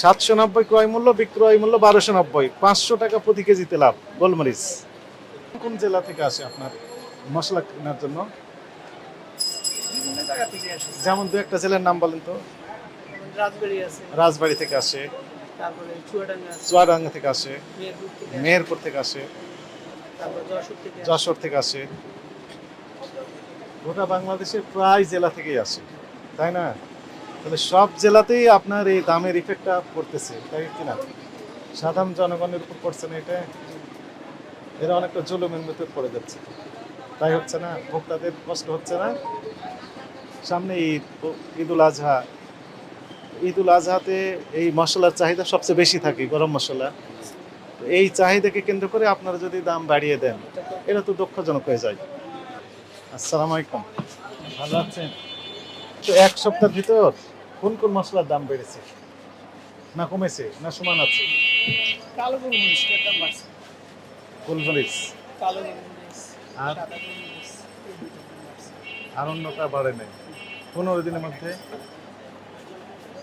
সাতশো নব্বই ক্রয় মূল্য বিক্রয় মূল্য বারোশো নব্বই। পাঁচশো টাকা প্রতি কেজিতে লাভ। গোলমরিচ। কোন জেলা থেকে আসে আপনার মশলা কেনার জন্য? যেমন দু একটা জেলার নাম বলেন তো। রাজবাড়ি থেকে আসে। চুয়াডাঙ্গা থেকে আসে। মেহেরপুর থেকে আসে। যশোর থেকে আসে। গোটা বাংলাদেশের প্রায় জেলা থেকেই আসে। তাই না? তাহলে সব জেলাতেই আপনার এই দামের ইফেক্টটা পড়তেছে, তাই কিনা সাধারণ জনগণের উপর পড়ছে না এটা? এরা অনেকটা জুলুমের মধ্যে পড়ে যাচ্ছে। তাই হচ্ছে না, ভোক্তাদের কষ্ট হচ্ছে না। সামনে ঈদ ঈদুল আজহা। ঈদুল আজহাতে এই মশলার চাহিদা সবচেয়ে বেশি থাকে, গরম মশলা। এই চাহিদাকে কেন্দ্র করে আপনারা যদি দাম বাড়িয়ে দেন, এটা তো দুঃখজনক হয়ে যায়। আসসালামু আলাইকুম। ভালো আছেন? তো এক সপ্তাহের ভিতর কোন কোন মশলার দাম বেড়েছে? না কমেছে? না সমান আছে? কালো গোলমরিচটার দাম বাড়ছে। গোলমরিচ। কালো গোলমরিচ আর? অন্যটা বাড়ে নাই। পনেরো দিনের মধ্যে?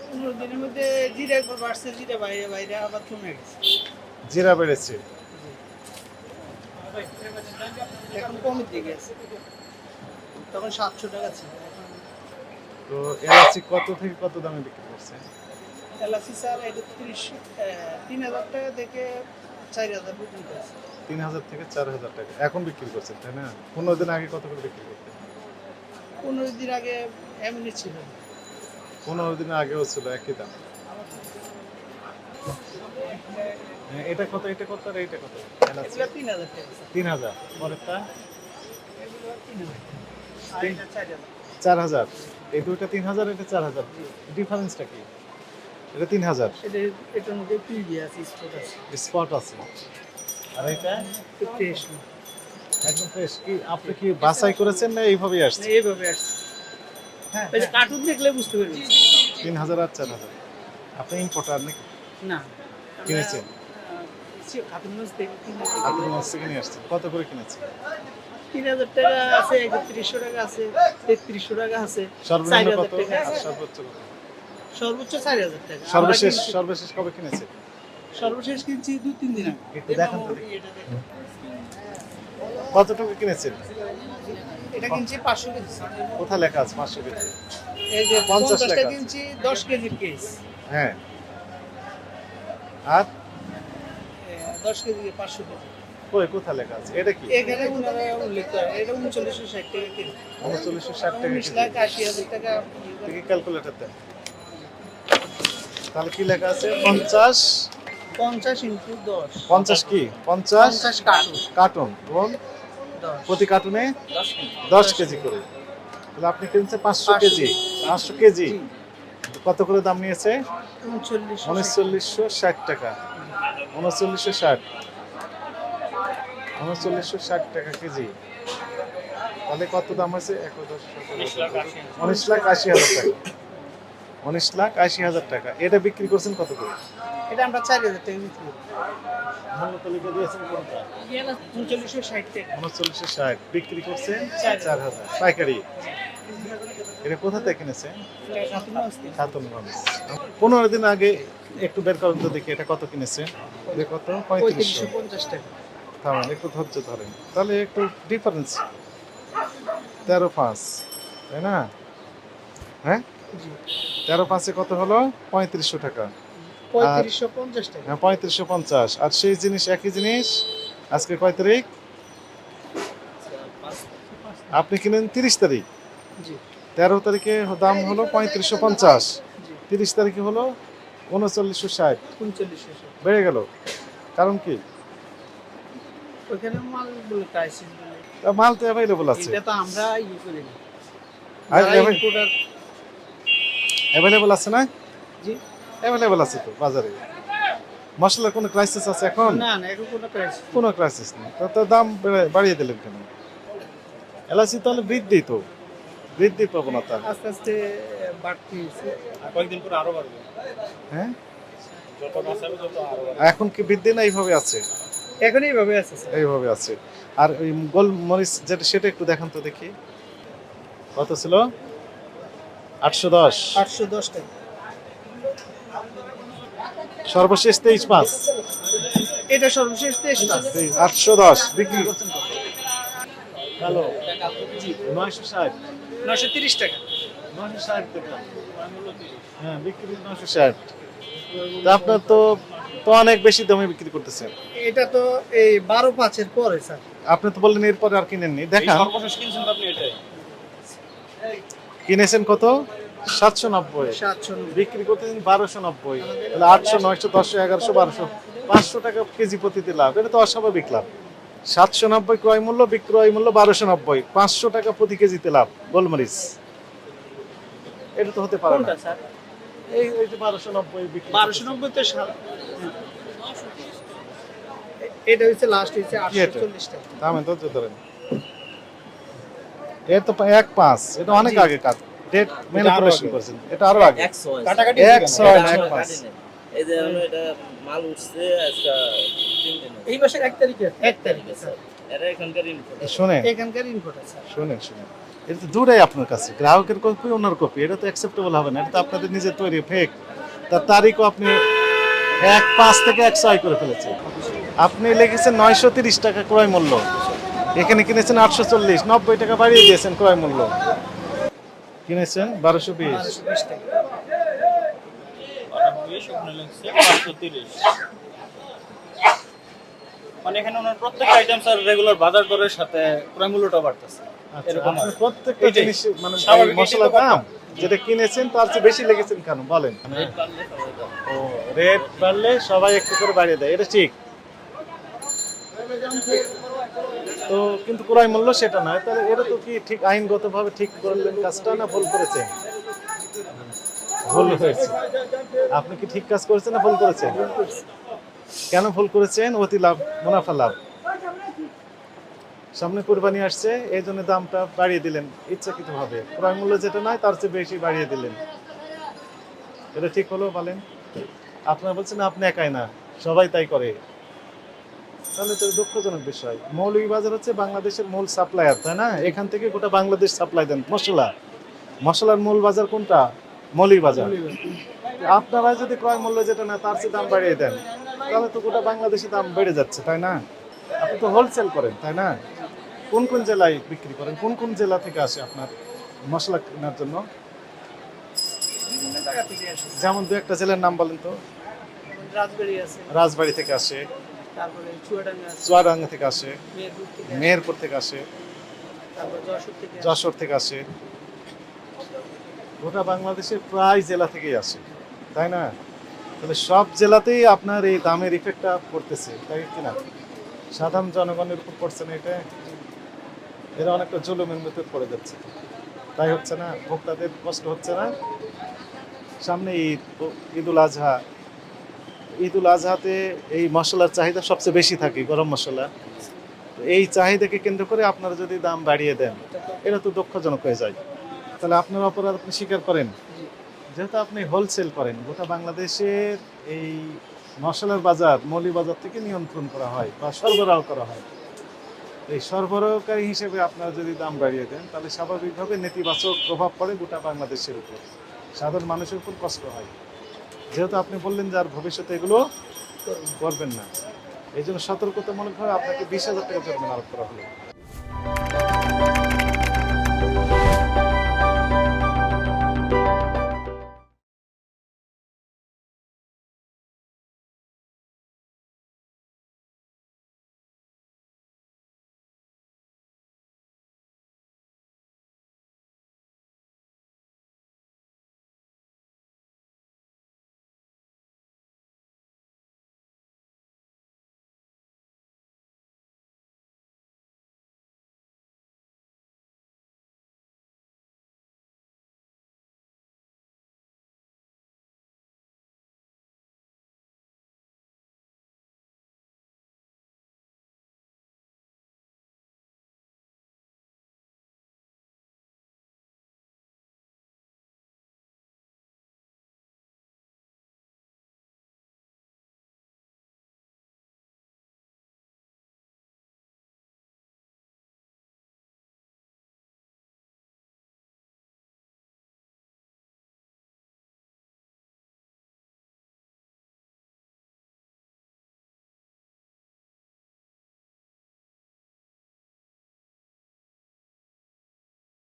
পনেরো দিনের মধ্যে জিরা বাড়ছে জিরা বাইরে বাইরে আবার কমে গেছে। জিরা বেড়েছে? এখন তখন সাতশো টাকা ছিল। তো এলাচি কত থেকে কত দামে বিক্রি করছে? এলাচি স্যার এটা তিরিশ তিন হাজার টাকা থেকে চার হাজার পর্যন্ত আছে তিন হাজার থেকে চার হাজার টাকা। এখন বিক্রি করছে তাই না? পনেরো দিন আগে কত করে বিক্রি করতে পনেরো দিন আগে এমনি ছিল। পনেরো দিন আগেও ছিল একই দাম। হ্যাঁ, এটা কত এটা কত আর এটা কত? তিন হাজার তিন হাজার। পরেরটা? তিন হাজার। চার হাজার। এই দুইটা তিন হাজার এটা চার হাজার। ডিফারেন্সটা কি? এটা তিন হাজার। এটার মধ্যে আছে স্পট আছে। স্পট আছে। আর এটা? ফ্রেশ একদম ফ্রেশ কি আপনি কি বাছাই করেছেন না এইভাবেই আসছে? এইভাবে আসছে। হ্যাঁ কার্টুন দেখলে বুঝতে পারবি তিন হাজার আর চার হাজার। আপনি ইম্পোর্টার নাকি? না। কিনেছেন? আপনি থেকে নিয়ে আসছেন। কত করে কিনেছেন? তিন হাজার টাকা আছে একত্রিশশো টাকা আছে তেত্রিশশো টাকা আছে চার হাজার টাকা সর্বোচ্চ সর্বোচ্চ চার হাজার টাকা। সর্বশেষ সর্বশেষ কবে কিনেছেন? সর্বশেষ কিনছি দু তিন দিন আগে। একটু দেখান। কতটুকু কিনেছেন? এটা কিনছি পাঁচশো কেজি। কোথায় লেখা আছে পাঁচশো কেজি? এই যে 50 পঞ্চাশটা টাকা। কিনছি দশ কেজির কেস হ্যাঁ। আর? দশ কেজি পাঁচশো কেজি। কই কোথায় লেখা আছে? এটা কি? এখানে ওনারা উল্লেখ করে এটা উনচল্লিশশো ষাট টাকা কেজি। উনচল্লিশশো ষাট টাকা লাখ হাজার ক্যালকুলেটর দেন। তাহলে কি লেখা আছে? পঞ্চাশ? পঞ্চাশ ইন্টু দশ। পঞ্চাশ কি? পঞ্চাশ পঞ্চাশ কার্টুন কার্টুন এবং দশ। প্রতি কার্টুনে দশ কেজি। দশ কেজি করে। তাহলে আপনি কিনছে পাঁচশো কেজি। পাঁচশো কেজি। কত করে দাম নিয়েছে? উনচল্লিশ উনচল্লিশশো ষাট টাকা। উনচল্লিশশো ষাট। উনচল্লিশশো ষাট টাকা কেজি। তাহলে কত দাম দশ উনিশ লাখ আশি হাজার টাকা। উনিশ লাখ আশি হাজার টাকা। এটা বিক্রি করছেন কত করে? এটা আমরা চার হাজার টাকা বিক্রি মূল্য তালিকা দিয়েছেন কোনটা? উনচল্লিশশো ষাট টাকা। উনচল্লিশশো ষাট। বিক্রি করছেন চার হাজার। পাইকারি। এটা কোথা থেকে কিনেছেন? পনেরো দিন আগে একটু বের করেন তো দেখি এটা কত কিনেছে কত পঁয়ত্রিশশো পঞ্চাশ টাকা। থামান একটু ধৈর্য ধরেন। তাহলে একটু ডিফারেন্স তেরো পাঁচ তাই না? হ্যাঁ? তেরো পাঁচে কত হলো? পঁয়ত্রিশশো টাকা। পঁয়ত্রিশশো পঞ্চাশ টাকা। হ্যাঁ পঁয়ত্রিশশো পঞ্চাশ। আর সেই জিনিস একই জিনিস? আজকে কয় তারিখ? আপনি কিনেন তিরিশ তারিখ। তেরো তারিখে দাম হলো পঁয়ত্রিশশো পঞ্চাশ। তিরিশ তারিখে হলো উনচল্লিশশো ষাট। বেড়ে গেল। কারণ কি? ওইখানে মালগুলো ক্রাইসিস বলে। তা মাল তো অ্যাভেলেবল আছে। এটা তো আমরা করি না। অ্যাভেলেবল আছে না? জি। অ্যাভেলেবল আছে তো বাজারে। মশলার কোনো ক্রাইসিস আছে এখন? না না এখন কোনো ক্রাইসিস কোনো ক্রাইসিস নেই। তো দাম বাড়িয়ে দিলেন কেন? এলআইসি তাহলে বৃদ্ধি তো। বৃদ্ধি প্রবণতা। আস্তে আস্তে বাড়তি কয়েকদিন পরে আরও বাড়বে। হ্যাঁ? এখন কি বৃদ্ধি না এইভাবে আছে? এখন এইভাবে আছে এইভাবে আছে। আর ওই গোল মরিচ যেটা সেটা একটু দেখান তো দেখি। কত ছিল? আটশো দশ। আটশো দশ টাকা। সর্বশেষ তেইশ পাঁচ। এটা সর্বশেষ তেইশ পাঁচ। আটশো দশ বিক্রি। হ্যালো। নয়শো ষাট। নশো তিরিশ টাকা। নয়শো ষাট টাকা। হ্যাঁ বিক্রি নয়শো ষাট। আপনার তো তো অনেক বেশি দামে বিক্রি করতেছেন। এটা তো এই বারো পাঁচের পরে স্যার। আপনি তো বললেন এরপরে আর কিনেননি। এই দেখান। সর্বশেষ কিনছেন আপনি এটাই। কিনেছেন কত? সাতশো নব্বই। বিক্রি করতেছেন বারোশো নব্বই। তাহলে আটশো নয়শো দশশো এগারোশো বারোশো। পাঁচশো টাকা কেজি প্রতিতে লাভ। এটা তো অস্বাভাবিক লাভ। সাতশো নব্বই ক্রয় মূল্য বিক্রয় মূল্য বারোশো নব্বই। পাঁচশো টাকা প্রতি কেজিতে লাভ। গোলমরিচ। এটা তো হতে পারে না। স্যার? এই এই যে বারোশো নব্বই বিক্রি বারোশো নব্বই তো এটা হচ্ছে লাস্ট হচ্ছে আটশো চল্লিশ টাকা দামে তো ধরেন। এর তো এক পাঁচ। এটা অনেক আগে কাজ ডেট ম্যানিপুলেশন করেছেন। এটা আরও আগে। একশো কাটাকাটি এক ছয় এক পাঁচ। এই যে এটা মাল উঠছে আজকে তিন দিন এই মাসের এক তারিখে? এক তারিখে স্যার। এরা এখানকার ইনপুট শোনেন। এখানকার ইনভোটার স্যার শোনেন শোনেন। এটা তো দূরেই আপনার কাছে। গ্রাহকের কপি ওনার কপি এটা তো অ্যাকসেপ্টেবল হবে না এটা তো আপনাদের নিজের তৈরি ফেক তার তারিখও আপনি এক পাঁচ থেকে এক ছয় করে ফেলেছেন। আপনি লিখেছেন নয়শো তিরিশ টাকা ক্রয় মূল্য। এখানে কিনেছেন আটশো চল্লিশ নব্বই টাকা বাড়িয়ে দিয়েছেন ক্রয় মূল্য। কিনেছেন বারোশো বিশ। মানে এখানে ওনার প্রত্যেকটা আইটেম স্যার রেগুলার বাজার দরের সাথে ক্রয় মূল্যটা বাড়তেছে। এরকম। আচ্ছা, প্রত্যেকটা জিনিস মানে মশলার দাম যেটা কিনেছেন তার চেয়ে বেশি লেগেছেন কেন? বলেন। ও রেট বাড়লে সবাই একটু করে বাড়িয়ে দেয় এটা ঠিক। তো কিন্তু ক্রয় মূল্য সেটা নয় তাহলে এটা তো কি ঠিক আইনগতভাবে ঠিক করলেন কাজটা না ভুল করেছেন? ভুল হয়েছে। আপনি কি ঠিক কাজ করেছেন না ভুল করেছেন? কেন ভুল করেছেন? অতি লাভ মুনাফা লাভ। সামনে কোরবানি আসছে এই জন্য দামটা বাড়িয়ে দিলেন ইচ্ছাকৃতভাবে। ক্রয় মূল্য যেটা নয় তার চেয়ে বেশি বাড়িয়ে দিলেন। এটা ঠিক হলো বলেন? আপনারা বলছেন আপনি একাই না সবাই তাই করে। তাহলে তো দুঃখজনক বিষয়। মৌলভীবাজার হচ্ছে বাংলাদেশের মূল সাপ্লায়ার তাই না? এখান থেকে গোটা বাংলাদেশ সাপ্লাই দেন। মশলা। মশলার মূল বাজার কোনটা? মৌলভীবাজার আপনারা যদি ক্রয় মূল্য যেটা না তার চেয়ে দাম বাড়িয়ে দেন তাহলে তো গোটা বাংলাদেশে দাম বেড়ে যাচ্ছে তাই না? আপনি তো হোলসেল করেন তাই না? কোন কোন জেলায় বিক্রি করেন? কোন কোন জেলা থেকে আসে আপনার মশলা কেনার জন্য? যেমন দু একটা জেলার নাম বলেন তো। রাজবাড়ি থেকে আসে। চুয়াডাঙ্গা থেকে আসে। মেহেরপুর থেকে আসে, যশোর থেকে আসে। যশোর থেকে আসে। গোটা বাংলাদেশের প্রায় জেলা থেকেই আসে। তাই না? তাহলে সব জেলাতেই আপনার এই দামের ইফেক্টটা পড়তেছে তাই কিনা সাধারণ জনগণের উপর পড়ছে না এটা? এরা অনেকটা জুলুমের মধ্যে পড়ে যাচ্ছে। তাই হচ্ছে না, ভোক্তাদের কষ্ট হচ্ছে না। সামনে ঈদ ঈদুল আজহা। ঈদুল আজহাতে এই মশলার চাহিদা সবচেয়ে বেশি থাকে, গরম মশলা। এই চাহিদাকে কেন্দ্র করে আপনারা যদি দাম বাড়িয়ে দেন, এটা তো দুঃখজনক হয়ে যায়। তাহলে আপনার অপরাধ আপনি স্বীকার করেন। যেহেতু আপনি হোলসেল করেন, গোটা বাংলাদেশের এই মশলার বাজার মৌলি বাজার থেকে নিয়ন্ত্রণ করা হয় বা সরবরাহ করা হয়। এই সরবরাহকারী হিসেবে আপনারা যদি দাম বাড়িয়ে দেন, তাহলে স্বাভাবিকভাবে নেতিবাচক প্রভাব পড়ে গোটা বাংলাদেশের উপর। সাধারণ মানুষের উপর কষ্ট হয়। যেহেতু আপনি বললেন যে আর ভবিষ্যতে এগুলো করবেন না। এই জন্য সতর্কতামূলকভাবে আপনাকে বিশ হাজার টাকা জরিমানা আরোপ করা হলো।